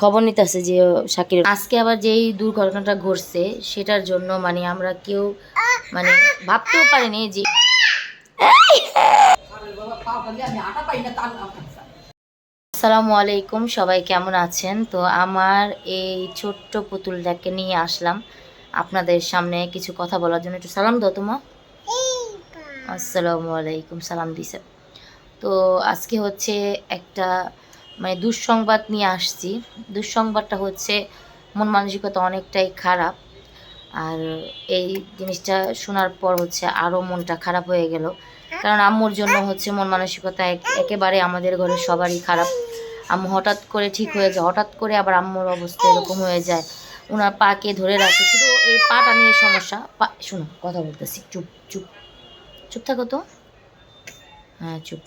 খবর নিতেছে যে শাকির। আজকে আবার যেই দুর্ঘটনাটা ঘটছে সেটার জন্য মানে আমরা কেউ মানে ভাবতেও পারিনি যে আসসালামু আলাইকুম সবাই কেমন আছেন? তো আমার এই ছোট্ট পুতুলটাকে নিয়ে আসলাম। আপনাদের সামনে কিছু কথা বলার জন্য একটু সালাম দাও তোমা। আসসালামু আলাইকুম সালাম দিছে। তো আজকে হচ্ছে একটা মানে দুঃসংবাদ নিয়ে আসছি। দুঃসংবাদটা হচ্ছে, মন মানসিকতা অনেকটাই খারাপ। আর এই জিনিসটা শোনার পর হচ্ছে আরও মনটা খারাপ হয়ে গেল। কারণ আম্মুর জন্য হচ্ছে মন মানসিকতা এক- একেবারে আমাদের ঘরে সবারই খারাপ। আম্মু হঠাৎ করে ঠিক হয়ে যায়, হঠাৎ করে আবার আম্মুর অবস্থা এরকম হয়ে যায়। ওনার পাকে ধরে রাখে, শুধু এই পাটা নিয়ে সমস্যা। পা, শোনো, কথা বলতেছি, চুপ চুপ। চুপ থাকো তো। হ্যাঁ চুপ।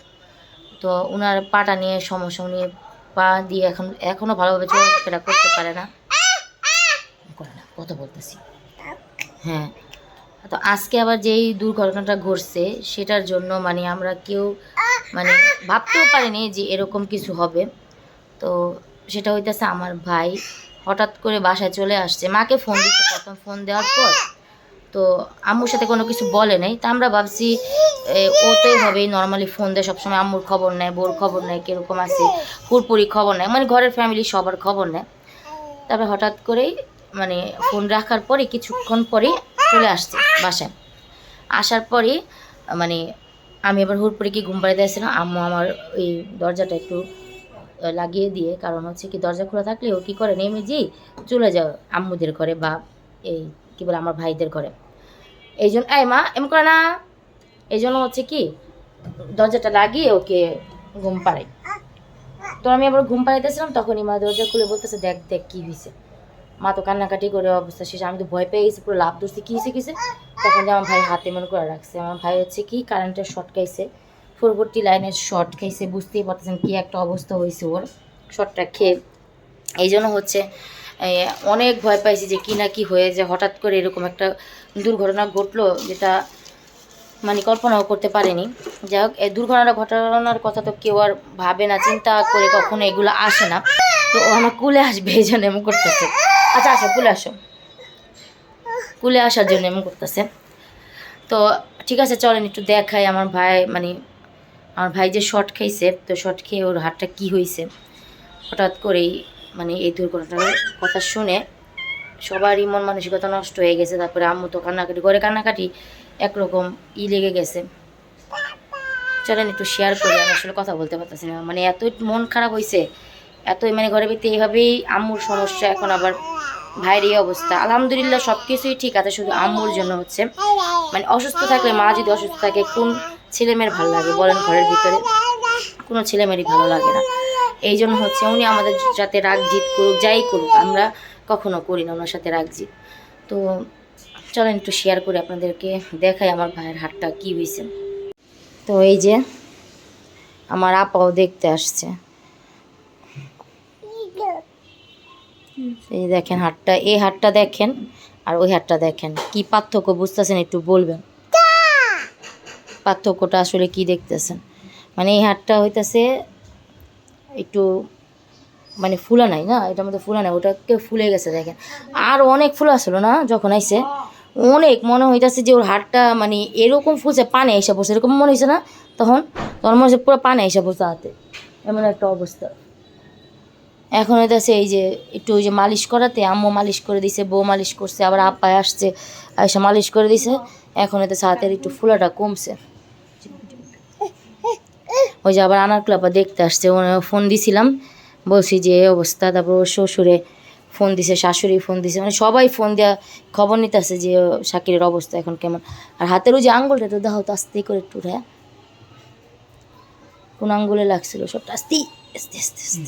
তো ওনার পাটা নিয়ে সমস্যা, উনি পা দিয়ে এখন এখনও ভালোভাবে চলাফেরা করতে পারে না। করে না, কথা বলতেছি। হ্যাঁ তো আজকে আবার যেই দুর্ঘটনাটা ঘটছে, সেটার জন্য মানে আমরা কেউ মানে ভাবতেও পারিনি যে এরকম কিছু হবে। তো সেটা হইতেছে আমার ভাই, হঠাৎ করে বাসায় চলে আসছে। মাকে ফোন দিচ্ছে প্রথম ফোন দেওয়ার পর তো আম্মুর সাথে কোনো কিছু বলে নাই। তা আমরা ভাবছি এ, ও তো এইভাবেই নর্মালি ফোন দেয় সবসময় আম্মুর খবর নেয় বোর খবর নেয় কীরকম আছে পুরপুরি খবর নেয় মানে ঘরের ফ্যামিলি সবার খবর নেয়। তারপরে হঠাৎ করেই মানে ফোন রাখার পরে কিছুক্ষণ পরেই চলে আসছে বাসায়। আসার পরে মানে আমি আবার হুড়পুরে কি ঘুম পাড়িতে আসছিলাম আম্মু আমার ওই দরজাটা একটু লাগিয়ে দিয়ে কারণ হচ্ছে কি দরজা খোলা থাকলে ও কী করে নেমে যেই চলে যাও আম্মুদের ঘরে বা এই কী বলে, আমার ভাইদের ঘরে। এই জন্য, এই মা এমন করে না। এই জন্য হচ্ছে কি, দরজাটা লাগিয়ে ওকে ঘুম পাড়াই। তো আমি আবার ঘুম পাড়াইতেছিলাম, তখনই মা দরজা খুলে বলতেছে, দেখ দেখ, কী হয়েছে মা তো কান্নাকাটি করে অবস্থা শেষে, আমি তো ভয় পেয়ে গেছি, পুরো লাভ ধরছি, কী কিসে তখন যে আমার ভাই হাতে মনে করে রাখছে। আমার ভাই হচ্ছে কি কারেন্টের শর্ট খাইছে। পরবর্তী লাইনের শর্ট খাইছে, বুঝতেই পারতেছেন কি একটা অবস্থা হয়েছে ওর শর্টটা খেয়ে। এই জন্য হচ্ছে অনেক ভয় পাইছি যে কি না কি হয়ে যায়। হঠাৎ করে এরকম একটা দুর্ঘটনা ঘটলো যেটা মানে কল্পনাও করতে পারেনি। যাই হোক এই দুর্ঘটনা ঘটনার কথা তো কেউ আর ভাবে না, চিন্তা করে কখনো এগুলো আসে না। তো আমার কুলে আসবে এই জন্য এমন করতেছে। আচ্ছা আসো কুলে আসো। কুলে আসার জন্য এমন করতেছে। তো ঠিক আছে, চলেন একটু দেখাই আমার ভাই মানে আমার ভাই যে শর্ট খাইছে, তো শর্ট খেয়ে ওর হাতটা কি হয়েছে হঠাৎ করেই মানে এই দুর্ঘটনার কথা শুনে সবারই মন মানসিকতা নষ্ট হয়ে গেছে। তারপরে আম্মু তো কান্নাকাটি, ঘরে কান্নাকাটি একরকম ই লেগে গেছে। চলেন একটু শেয়ার করি, আমি আসলে কথা বলতে পারতেছি না। মানে এতই মন খারাপ হয়েছে এতই মানে ঘরে ভিতরে এইভাবেই আম্মুর সমস্যা, এখন আবার ভাইয়ের এই অবস্থা। আলহামদুলিল্লাহ সব কিছুই ঠিক আছে, শুধু আম্মুর জন্য হচ্ছে। মানে অসুস্থ থাকলে, মা যদি অসুস্থ থাকে, কোন ছেলেমেয়ের ভালো লাগে বলেন ঘরের ভিতরে? কোনো ছেলেমেয়েরই ভালো লাগে না। এই জন্য হচ্ছে উনি আমাদের সাথে রাগ জিত করুক যাই করুক আমরা কখনো করি না ওনার সাথে রাগ জিত। তো চলেন একটু শেয়ার করে আপনাদেরকে দেখাই আমার ভাইয়ের হাতটা কী হয়েছে তো এই যে আমার আপাও দেখতে আসছে। এই দেখেন হাটটা এই হাটটা দেখেন আর ওই হাটটা দেখেন। কি পার্থক্য বুঝতেছেন একটু বলবেন? পার্থক্যটা আসলে কি দেখতেছেন? মানে এই হাটটা হইতেছে একটু মানে ফুলা নাই না? এটার মধ্যে ফুলা নাই ওটাকে ফুলে গেছে দেখেন। আর অনেক ফুল আসলো না যখন আইসে অনেক মনে হইতেছে যে ওর হাটটা মানে এরকম ফুলছে, পানে এসে পড়ছে। এরকম মনে হয়েছে না? তখন তখন মনে হচ্ছে পুরো পানে এসে পড়ছে হাতে। এমন একটা অবস্থা। এখন হইতেছে এই যে একটু ওই যে মালিশ করাতে, আম্মু মালিশ করে দিছে, বউ মালিশ করছে, আবার আপ্পায় আসছে এসে মালিশ করে দিছে। এখন হইতেছে হাতের একটু ফুলাটা কমছে। ওই যে আবার আনার ক্লাবা দেখতে আসছে ফোন দিছিলাম বলছি যে অবস্থা তারপর ওর শ্বশুরে ফোন দিছে শাশুড়ি ফোন দিছে মানে সবাই ফোন দেওয়া খবর নিতে আসছে যে শাকিরের অবস্থা এখন কেমন। আর হাতের ওই যে আঙ্গুলটা তো দাও তো আস্তেই করে একটু হ্যাঁ কোন আঙ্গুলে লাগছিল সবটা? আস্তে আস্তে আস্তে আস্তে।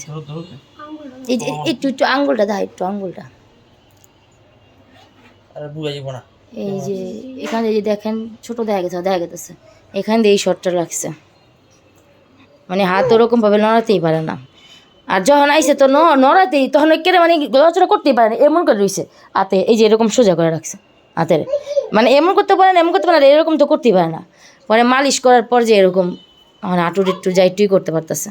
এই যে একটু একটু আঙ্গুলটা দাও একটু আঙ্গুলটা। এই যে এখানে যে দেখেন ছোট দেখা গেছে দেখা গেছে। এখান দিয়ে এই শর্টটা লাগছে। মানে হাত ওরকম ভাবে নড়াতেই পারে না। আর যখন আইসে তো নড়াতেই তখন কেড়ে মানে লড়াচড়া করতেই পারে না, এমন করে রইছে। হাতে এই যে এরকম সোজা করে রাখছে হাতের। মানে এমন করতে পারে না, এমন করতে পারে না, এরকম তো করতেই পারে না। পরে মালিশ করার পর যে এরকম মানে আটুর একটু যাইটুই করতে পারতেছে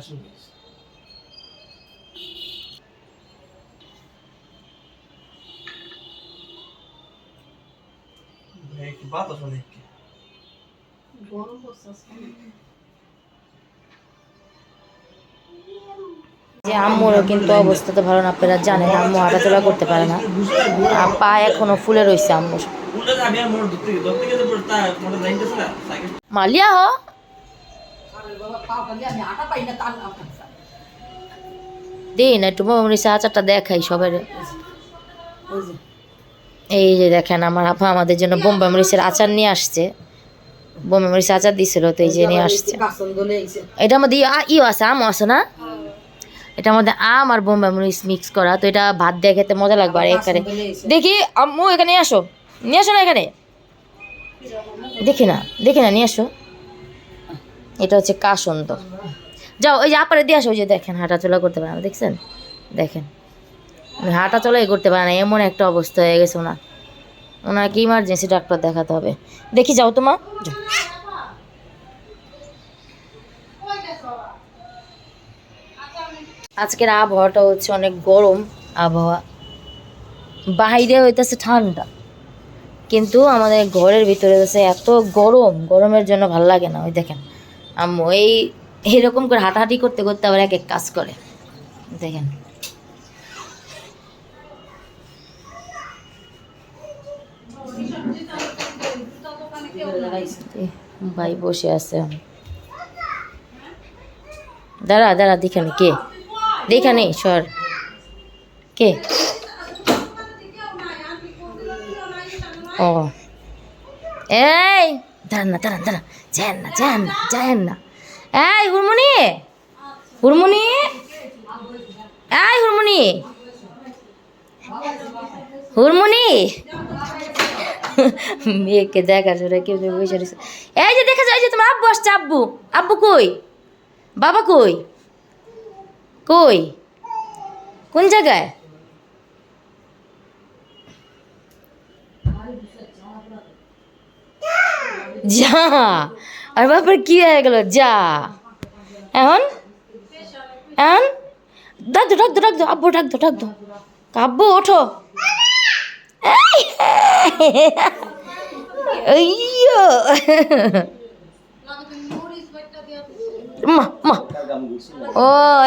কানেকশন দিয়েছে ভাই কি বাতাস অনেক কি যে আম্মুরও কিন্তু অবস্থা তো ভালো না আপনারা জানেন আম্মু হাঁটাচলা করতে পারে না। আর পা এখনও ফুলে রয়েছে আম্মুর। মালিয়া হ। দিই না একটু মোমরি আচারটা দেখাই সবাই এই যে দেখেন, আমার আপা আমাদের জন্য বোম্বে মরিচের আচার নিয়ে আসছে। বোম্বে মরিচের আচার দিছিল তো এই যে নিয়ে আসছে। এটার মধ্যে ইও আছে, আমও আছে না? এটার মধ্যে আম আর বোম্বে মরিচ মিক্স করা, তো এটা ভাত দিয়ে খেতে মজা লাগবে আর এখানে। দেখি, আম্মু, এখানে আসো। নিয়ে আসো না এখানে? দেখি না দেখি না, নিয়ে আসো। এটা হচ্ছে কাসন্দ। যাও, ওই যে আপারে দিয়ে আসো, ওই যে দেখেন হাঁটা চলা করতে পারে দেখছেন? দেখেন। হাঁটা চলাই করতে পারে না, এমন একটা অবস্থা হয়ে গেছে ওনার। ওনাকে ইমার্জেন্সি ডাক্তার দেখাতে হবে। দেখি, যাও তোমা যাও। আজকের আবহাওয়াটা হচ্ছে অনেক গরম আবহাওয়া। বাইরে হইতেছে ঠান্ডা। কিন্তু আমাদের ঘরের ভিতরে হচ্ছে এত গরম, গরমের জন্য ভালো লাগে না, ওই দেখেন। আম্মু, এই এরকম করে হাঁটাহাঁটি করতে করতে আবার এক এক কাজ করে। দেখেন। ভাই বসে আছে। দাঁড়া দাঁড়া দেখানি কে? দেখানি সর। কে? ও। এই, দাঁড়ান না, দাঁড়ান যান না যান না না। এই, হুরমুনি! হুরমুনি! এই, হুরমুনি! হুরমুনি! মেয়েকে দেখা রয়েছে। এই যে দেখা যায় যে তোমার আব্বু আসছে, আব্বু। আব্বু কই? বাবা কই? কই? কোন জায়গায়? যা। আর বাবার কি হয়ে গেল? যা। এখন? এখন? ডাক দো, ডাক আব্বু, ডাক দো ডাক দো। আব্বু, ওঠো। এই মা মা ও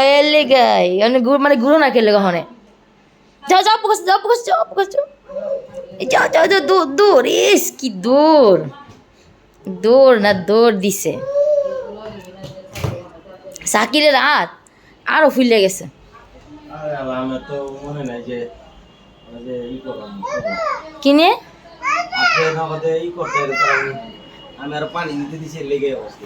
এর লেগাই মানে গুড় মানে গুঁড়ো না খেলে কখনে যাও যাও পোকাস যাও পোকাস যাও পোকাস যাও যাও যাও যাও দৌড় দৌড় ইস কি দৌড় দৌড় না দৌড় দিছে সাকিরের হাত আরও ফুলে গেছে কিনে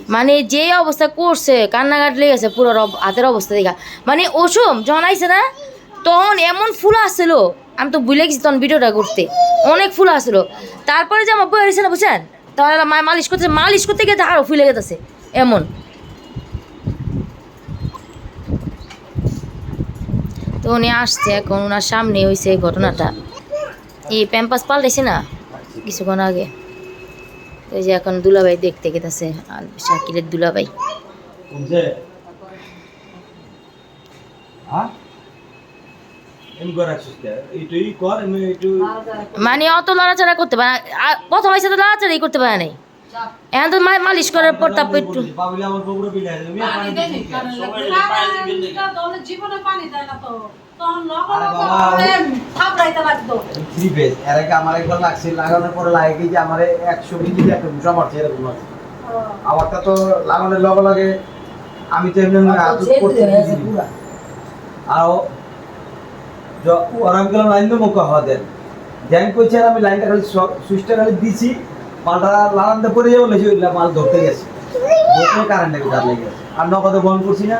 মানে যে অবস্থা করছে, কান্নাকাট লেগেছে পুরো হাতের অবস্থা দেখা। মানে ওসম যখন আইছে না, তখন এমন ফুল আসছিল। আমি তো ভুলে গেছি তখন ভিডিওটা করতে। অনেক ফুল আসছিল। তারপরে যে আমার বই হয়েছে না, বুঝছেন? এবার মা- মালিশ করতে মালিশ করতে গিয়ে আরও ফুলে গেছে, এমন। তো উনি আসছে এখন ওনার সামনে হয়েছে ঘটনাটা। এই প্যাম্পাস পাল্টাইছে না? কিছুক্ষণ আগে। এই যে এখন দুলাভাই দেখতে গেতেছে আর শাকিলের দুলাভাই। হ্যাঁ মানে অত লড়াচড়া করতে পারে না। আর প্রথম হয়েছে তো লড়াচড়াই করতে পারে নাই। এখন তো মালিশ করার পর তারপর একটু লাগে আমি তো এমনি লাইন দেন আমি লাইনটা খালি সুইচটা খালি দিছি মালটা লাগানতে পড়ে যাব ওইগুলা মাল ধরতে গেছে। ধরতে কারেন্টে তার লেগে। গেছে আর নগদে করছি না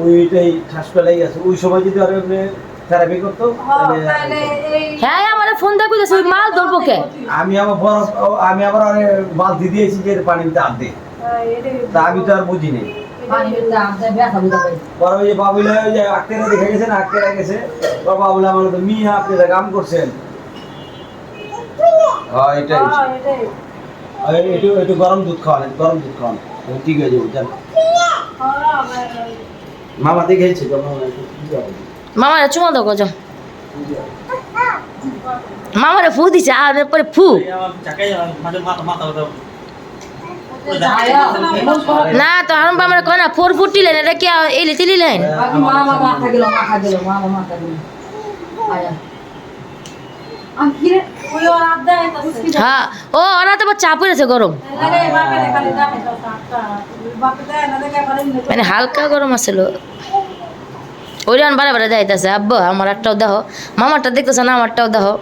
ওইটাই লেগে গেছে। ওই সময় যদি আরও এমনি থেরাপি করতো তাহলে তাহলে এই হ্যাঁ আমার ফোন দেখো যে মাল ধরবো কে? আমি আমার বড় আমি আবার অনেক মাল দিয়ে দিয়েছি যে পানিতে দে। তা আমি তো আর বুঝি নেই। ওই যে বাবুলা ওই যে আক্কেরা দেখে গেছেন আক্কেরা গেছে। বা বাবুলা আমার তো মিয়া আপনি কাম করছেন। হ্যাঁ এটাই। আর একটু একটু গরম দুধ খাওয়ান গরম দুধ খাওয়ান। ঠিক হয়ে যাবে জান মামা তো মামা একটু কি হবে? চুমা দাও গজ মামারে ফু দিছে আর পরে ফু। না তো আরম্ভ আমার কয় না ফোর ফুটি লাইন এটা কি এলি তিলি মামা মাথা গেল মাথা গেল মামা মাথা গেল। আয়া আমি কি রে ওই ওর আড্ডা আইতাছে হ্যাঁ ও, ওরা তো চাপ হয়েছে গরম। মানে হালকা গরম আছিল। ওইরান বারে বারে যাইতেছে, আব্বা, আমার একটাও দেহ। মামারটা দেখতেছে না, আমারটাও দেখো